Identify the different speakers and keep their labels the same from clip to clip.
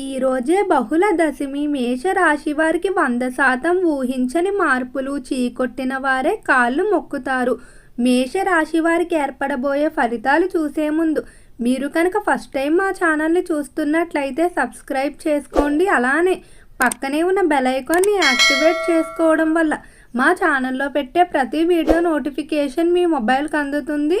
Speaker 1: ఈరోజే బహుళ దశమి మేషరాశి వారికి వంద శాతం ఊహించని మార్పులు చీకొట్టిన వారే కాళ్ళు మొక్కుతారు. మేషరాశి వారికి ఏర్పడబోయే ఫలితాలు చూసే ముందు మీరు కనుక ఫస్ట్ టైం మా ఛానల్ని చూస్తున్నట్లయితే సబ్స్క్రైబ్ చేసుకోండి. అలానే పక్కనే ఉన్న బెల్ ఐకాన్ని యాక్టివేట్ చేసుకోవడం వల్ల మా ఛానల్లో పెట్టే ప్రతి వీడియో నోటిఫికేషన్ మీ మొబైల్కి అందుతుంది.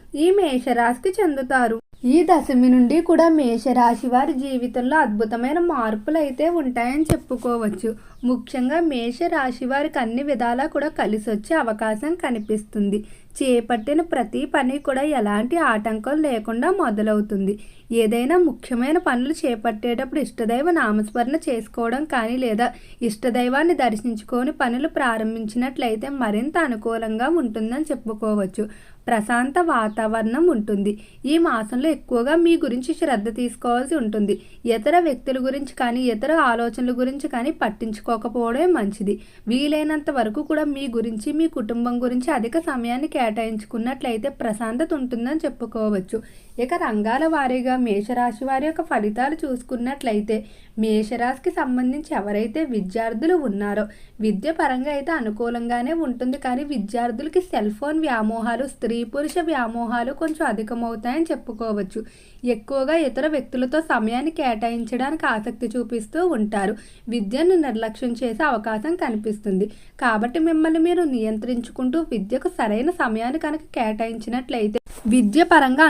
Speaker 1: ఈ మేషరాశికి చెందుతారు. ఈ దశమి నుండి కూడా మేషరాశి వారి జీవితంలో అద్భుతమైన మార్పులు అయితే ఉంటాయని చెప్పుకోవచ్చు. ముఖ్యంగా మేషరాశి వారికి అన్ని విధాలా కూడా కలిసి వచ్చే అవకాశం కనిపిస్తుంది. చేపట్టిన ప్రతి పని కూడా ఎలాంటి ఆటంకం లేకుండా మొదలవుతుంది. ఏదైనా ముఖ్యమైన పనులు చేపట్టేటప్పుడు ఇష్టదైవ నామస్మరణ చేసుకోవడం కానీ లేదా ఇష్టదైవాన్ని దర్శించుకొని పనులు ప్రారంభించినట్లయితే మరింత అనుకూలంగా ఉంటుందని చెప్పుకోవచ్చు. ప్రశాంత వాతావరణం ఉంటుంది. ఈ మాసంలో ఎక్కువగా మీ గురించి శ్రద్ధ తీసుకోవాల్సి ఉంటుంది. ఇతర వ్యక్తుల గురించి కానీ ఇతర ఆలోచనల గురించి కానీ పట్టించుకోకపోవడమే మంచిది. వీలైనంత వరకు కూడా మీ గురించి మీ కుటుంబం గురించి అధిక సమయాన్ని కేటాయించుకున్నట్లయితే ప్రశాంతత ఉంటుందని చెప్పుకోవచ్చు. ఇక రంగాల వారీగా మేషరాశి వారి యొక్క ఫలితాలు చూసుకున్నట్లయితే మేషరాశికి సంబంధించి ఎవరైతే విద్యార్థులు ఉన్నారో విద్య పరంగా అయితే అనుకూలంగానే ఉంటుంది. కానీ విద్యార్థులకి సెల్ ఫోన్ వ్యామోహాలు స్త్రీ పురుష వ్యామోహాలు కొంచెం అధికమవుతాయని చెప్పుకోవచ్చు. ఎక్కువగా ఇతర వ్యక్తులతో సమయాన్ని కేటాయించడానికి ఆసక్తి చూపిస్తూ ఉంటారు. విద్యను నిర్లక్ష్యం చేసే అవకాశం కనిపిస్తుంది. కాబట్టి మిమ్మల్ని మీరు నియంత్రించుకుంటూ విద్యకు సరైన సమయాన్ని కనుక కేటాయించినట్లయితే విద్య పరంగా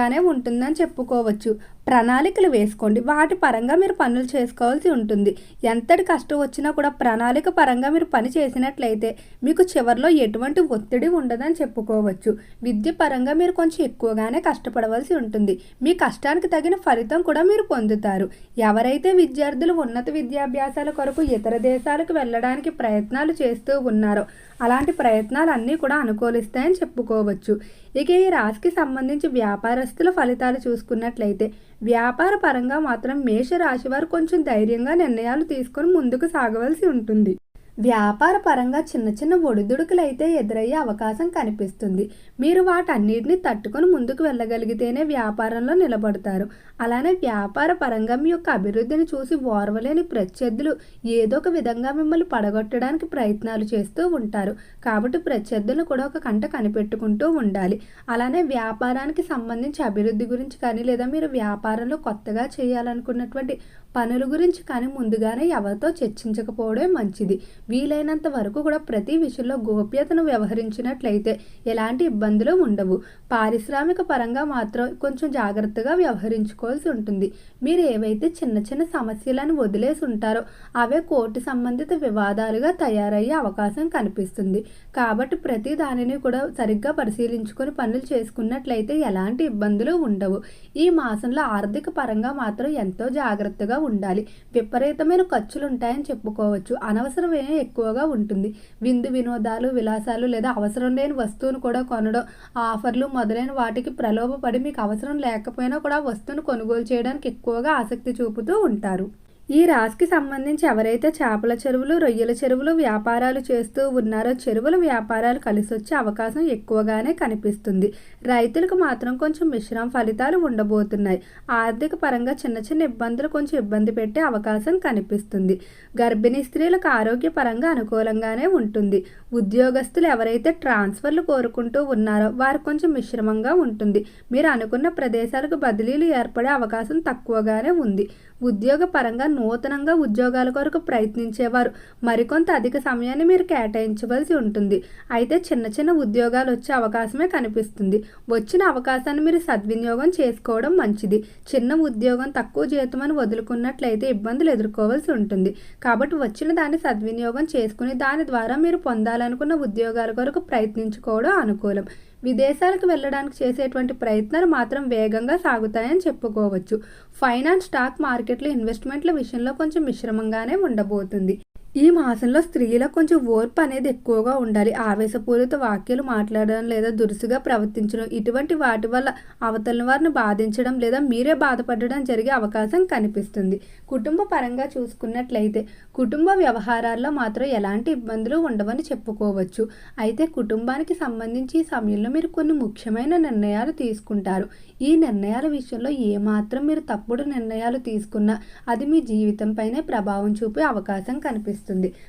Speaker 1: అనుకూలంగానే ఉంటుందని చెప్పుకోవచ్చు. ప్రణాళికలు వేసుకోండి. వాటి పరంగా మీరు పనులు చేసుకోవాల్సి ఉంటుంది. ఎంతటి కష్టం వచ్చినా కూడా ప్రణాళిక పరంగా మీరు పని చేసినట్లయితే మీకు చివరిలో ఎటువంటి ఒత్తిడి ఉండదని చెప్పుకోవచ్చు. విద్య పరంగా మీరు కొంచెం ఎక్కువగానే కష్టపడవలసి ఉంటుంది. మీ కష్టానికి తగిన ఫలితం కూడా మీరు పొందుతారు. ఎవరైతే విద్యార్థులు ఉన్నత విద్యాభ్యాసాల కొరకు ఇతర దేశాలకు వెళ్ళడానికి ప్రయత్నాలు చేస్తూ ఉన్నారో అలాంటి ప్రయత్నాలు అన్నీ కూడా అనుకూలిస్తాయని చెప్పుకోవచ్చు. ఇక ఈ రాశికి సంబంధించి వ్యాపారస్తుల ఫలితాలు చూసుకున్నట్లయితే వ్యాపార పరంగా మాత్రం మేషరాశి వారు కొంచెం ధైర్యంగా నిర్ణయాలు తీసుకొని ముందుకు సాగవలసి ఉంటుంది. వ్యాపార పరంగా చిన్న చిన్న ఒడిదుడుకులు అయితే ఎదురయ్యే అవకాశం కనిపిస్తుంది. మీరు వాటన్నిటిని తట్టుకొని ముందుకు వెళ్ళగలిగితేనే వ్యాపారంలో నిలబడతారు. అలానే వ్యాపార పరంగా మీ యొక్క అభివృద్ధిని చూసి ఓర్వలేని ప్రత్యర్థులు ఏదో ఒక విధంగా మిమ్మల్ని పడగొట్టడానికి ప్రయత్నాలు చేస్తూ ఉంటారు. కాబట్టి ప్రత్యర్థులను కూడా ఒక కంట కనిపెట్టుకుంటూ ఉండాలి. అలానే వ్యాపారానికి సంబంధించి అభివృద్ధి గురించి కానీ లేదా మీరు వ్యాపారంలో కొత్తగా చేయాలనుకున్నటువంటి పనుల గురించి కానీ ముందుగానే ఎవరితో చర్చించకపోవడమే మంచిది. వీలైనంత వరకు కూడా ప్రతి విషయంలో గోప్యతను వ్యవహరించినట్లయితే ఎలాంటి ఇబ్బందులు ఉండవు. పారిశ్రామిక పరంగా మాత్రం కొంచెం జాగ్రత్తగా వ్యవహరించుకో చేసుకోవాల్సి ఉంటుంది. మీరు ఏవైతే చిన్న చిన్న సమస్యలను వదిలేసి ఉంటారో అవే కోర్టు సంబంధిత వివాదాలుగా తయారయ్యే అవకాశం కనిపిస్తుంది. కాబట్టి ప్రతి దానిని కూడా సరిగ్గా పరిశీలించుకొని పనులు చేసుకున్నట్లయితే ఎలాంటి ఇబ్బందులు ఉండవు. ఈ మాసంలో ఆర్థిక పరంగా మాత్రం ఎంతో జాగ్రత్తగా ఉండాలి. విపరీతమైన ఖర్చులు ఉంటాయని చెప్పుకోవచ్చు అనవసరమే ఎక్కువగా ఉంటుంది. విందు వినోదాలు విలాసాలు లేదా అవసరం లేని వస్తువును కూడా కొనడం ఆఫర్లు మొదలైన వాటికి ప్రలోభపడి మీకు అవసరం లేకపోయినా కూడా వస్తువును కొనుగోలు చేయడానికి ఎక్కువగా ఆసక్తి చూపుతూ ఉంటారు. ఈ రాశికి సంబంధించి ఎవరైతే చేపల చెరువులు రొయ్యల చెరువులు వ్యాపారాలు చేస్తూ ఉన్నారో చెరువుల వ్యాపారాలు కలిసి వచ్చే అవకాశం ఎక్కువగానే కనిపిస్తుంది. రైతులకు మాత్రం కొంచెం మిశ్రమ ఫలితాలు ఉండబోతున్నాయి. ఆర్థిక పరంగా చిన్న చిన్న ఇబ్బందులు కొంచెం ఇబ్బంది పెట్టే అవకాశం కనిపిస్తుంది. గర్భిణీ స్త్రీలకు ఆరోగ్యపరంగా అనుకూలంగానే ఉంటుంది. ఉద్యోగస్తులు ఎవరైతే ట్రాన్స్ఫర్లు కోరుకుంటూ ఉన్నారో వారు కొంచెం మిశ్రమంగా ఉంటుంది. మీరు అనుకున్న ప్రదేశాలకు బదిలీలు ఏర్పడే అవకాశం తక్కువగానే ఉంది. ఉద్యోగ పరంగా నూతనంగా ఉద్యోగాల కొరకు ప్రయత్నించేవారు. మరికొంత అధిక సమయాన్ని మీరు కేటాయించవలసి ఉంటుంది. అయితే చిన్న చిన్న ఉద్యోగాలు వచ్చే అవకాశమే కనిపిస్తుంది. వచ్చిన అవకాశాన్ని మీరు సద్వినియోగం చేసుకోవడం మంచిది. చిన్న ఉద్యోగం తక్కువ జీతం అని వదులుకున్నట్లయితే ఇబ్బందులు ఎదుర్కోవాల్సి ఉంటుంది. కాబట్టి వచ్చిన దాన్ని సద్వినియోగం చేసుకుని దాని ద్వారా మీరు పొందాలనుకున్న ఉద్యోగాల కొరకు ప్రయత్నించుకోవడం అనుకూలం. విదేశాలకు వెళ్ళడానికి చేసేటువంటి ప్రయత్నాలు మాత్రం వేగంగా సాగుతాయని చెప్పుకోవచ్చు. ఫైనాన్స్ స్టాక్ మార్కెట్లో ఇన్వెస్ట్మెంట్ల విషయంలో కొంచెం మిశ్రమంగానే ఉండబోతుంది. ఈ మాసంలో స్త్రీలకు కొంచెం ఓర్పు అనేది ఎక్కువగా ఉండాలి. ఆవేశపూరిత వాక్యాలు మాట్లాడడం లేదా దురుసుగా ప్రవర్తించడం ఇటువంటి వాటి వల్ల అవతల వారిని బాధించడం లేదా మీరే బాధపడడం జరిగే అవకాశం కనిపిస్తుంది. కుటుంబ పరంగా చూసుకున్నట్లయితే కుటుంబ వ్యవహారాల్లో మాత్రం ఎలాంటి ఇబ్బందులు ఉండవని చెప్పుకోవచ్చు. అయితే కుటుంబానికి సంబంధించి ఈ సమయంలో మీరు కొన్ని ముఖ్యమైన నిర్ణయాలు తీసుకుంటారు. ఈ నిర్ణయాల విషయంలో ఏమాత్రం మీరు తప్పుడు నిర్ణయాలు తీసుకున్నా అది మీ జీవితంపైనే ప్రభావం చూపే అవకాశం కనిపిస్తుంది.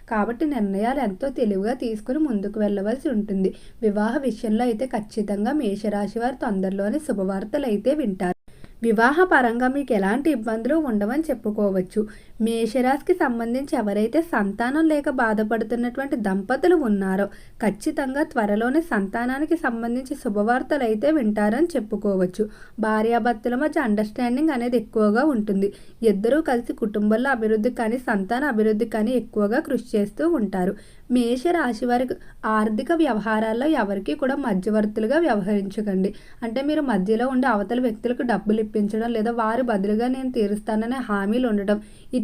Speaker 1: కాబట్టి నిర్ణయాలు ఎంతో తెలివిగా తీసుకుని ముందుకు వెళ్ళవలసి ఉంటుంది. వివాహ విషయంలో అయితే ఖచ్చితంగా మేషరాశి వారు తొందరలోనే శుభవార్తలు అయితే వింటారు. వివాహ పరంగా మీకు ఎలాంటి ఇబ్బందులు ఉండవని చెప్పుకోవచ్చు. మేషరాశికి సంబంధించి ఎవరైతే సంతానం లేక బాధపడుతున్నటువంటి దంపతులు ఉన్నారో ఖచ్చితంగా త్వరలోనే సంతానానికి సంబంధించి శుభవార్తలు అయితే వింటారని చెప్పుకోవచ్చు. భార్యాభర్తల మధ్య అండర్స్టాండింగ్ అనేది ఎక్కువగా ఉంటుంది. ఇద్దరూ కలిసి కుటుంబంలో అభివృద్ధి కానీ సంతాన అభివృద్ధి కానీ ఎక్కువగా కృషి చేస్తూ ఉంటారు. మేష రాశి వారికి ఆర్థిక వ్యవహారాల్లో ఎవరికి కూడా మధ్యవర్తులుగా వ్యవహరించకండి. అంటే మీరు మధ్యలో ఉండే అవతల వ్యక్తులకు డబ్బులు ఇప్పించడం లేదా వారి బదులుగా నేను తీరుస్తాననే హామీలు ఉండడం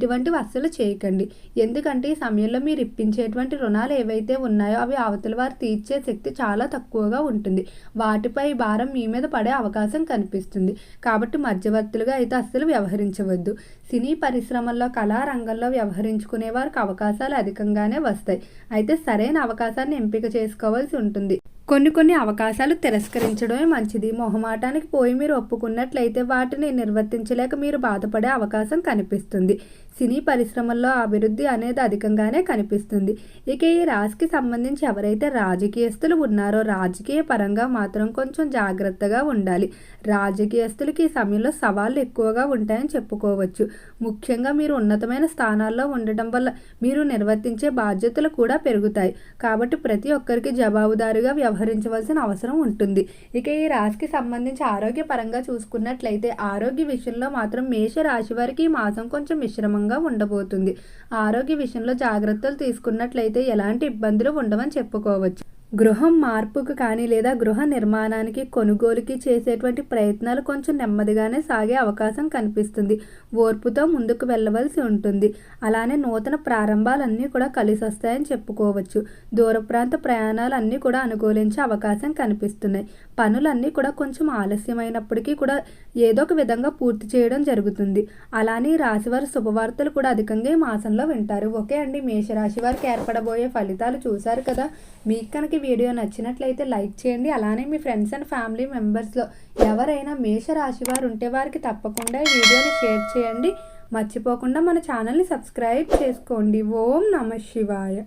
Speaker 1: ఇటువంటివి అస్సలు చేయకండి. ఎందుకంటే ఈ సమయంలో మీరు ఇప్పించేటువంటి రుణాలు ఏవైతే ఉన్నాయో అవి అవతల వారు తీర్చే శక్తి చాలా తక్కువగా ఉంటుంది. వాటిపై భారం మీ మీద పడే అవకాశం కనిపిస్తుంది. కాబట్టి మధ్యవర్తులుగా అయితే అస్సలు వ్యవహరించవద్దు. సినీ పరిశ్రమల్లో కళారంగంలో వ్యవహరించుకునే వారికి అవకాశాలు అధికంగానే వస్తాయి. అయితే సరైన అవకాశాన్ని ఎంపిక చేసుకోవాల్సి ఉంటుంది. కొన్ని కొన్ని అవకాశాలు తిరస్కరించడమే మంచిది. మొహమాటానికి పోయి మీరు ఒప్పుకున్నట్లయితే వాటిని నిర్వర్తించలేక మీరు బాధపడే అవకాశం కనిపిస్తుంది. సినీ పరిశ్రమల్లో అభివృద్ధి అనేది అధికంగానే కనిపిస్తుంది. ఇక ఈ రాశికి సంబంధించి ఎవరైతే రాజకీయస్తులు ఉన్నారో రాజకీయ పరంగా మాత్రం కొంచెం జాగ్రత్తగా ఉండాలి. రాజకీయస్తులకి ఈ సమయంలో సవాళ్ళు ఎక్కువగా ఉంటాయని చెప్పుకోవచ్చు. ముఖ్యంగా మీరు ఉన్నతమైన స్థానాల్లో ఉండటం వల్ల మీరు నిర్వర్తించే బాధ్యతలు కూడా పెరుగుతాయి. కాబట్టి ప్రతి ఒక్కరికి జవాబుదారుగా వ్యవహరించవలసిన అవసరం ఉంటుంది. ఇక ఈ రాశికి సంబంధించి ఆరోగ్యపరంగా చూసుకున్నట్లయితే ఆరోగ్య విషయంలో మాత్రం మేష రాశి వారికి ఈ మాసం కొంచెం మిశ్రమంగా ఉండబోతుంది. ఆరోగ్య విషయంలో జాగ్రత్తలు తీసుకున్నట్లయితే ఎలాంటి ఇబ్బందులు ఉండవని చెప్పుకోవచ్చు. గృహం మార్పుకు కానీ లేదా గృహ నిర్మాణానికి కొనుగోలుకి చేసేటువంటి ప్రయత్నాలు కొంచెం నెమ్మదిగానే సాగే అవకాశం కనిపిస్తుంది. ఓర్పుతో ముందుకు వెళ్ళవలసి ఉంటుంది. అలానే నూతన ప్రారంభాలన్నీ కూడా కలిసి వస్తాయని చెప్పుకోవచ్చు. దూర ప్రాంత ప్రయాణాలు అన్నీ కూడా అనుకూలించే అవకాశం కనిపిస్తున్నాయి. పనులన్నీ కూడా కొంచెం ఆలస్యమైనప్పటికీ కూడా ఏదో ఒక విధంగా పూర్తి చేయడం జరుగుతుంది. అలానే రాశివారి శుభవార్తలు కూడా అధికంగా ఈ మాసంలో వింటారు. ఓకే అండి. మేషరాశి వారికి ఏర్పడబోయే ఫలితాలు చూశారు కదా. మీకు కనుక వీడియో నచ్చినట్లయితే లైక్ చేయండి. అలానే మీ ఫ్రెండ్స్ అండ్ ఫ్యామిలీ మెంబర్స్లో ఎవరైనా మేషరాశి వారు ఉంటే వారికి తప్పకుండా ఈ వీడియోని షేర్ చేయండి. మర్చిపోకుండా మన ఛానల్ని సబ్స్క్రైబ్ చేసుకోండి. ఓం నమ శివాయ.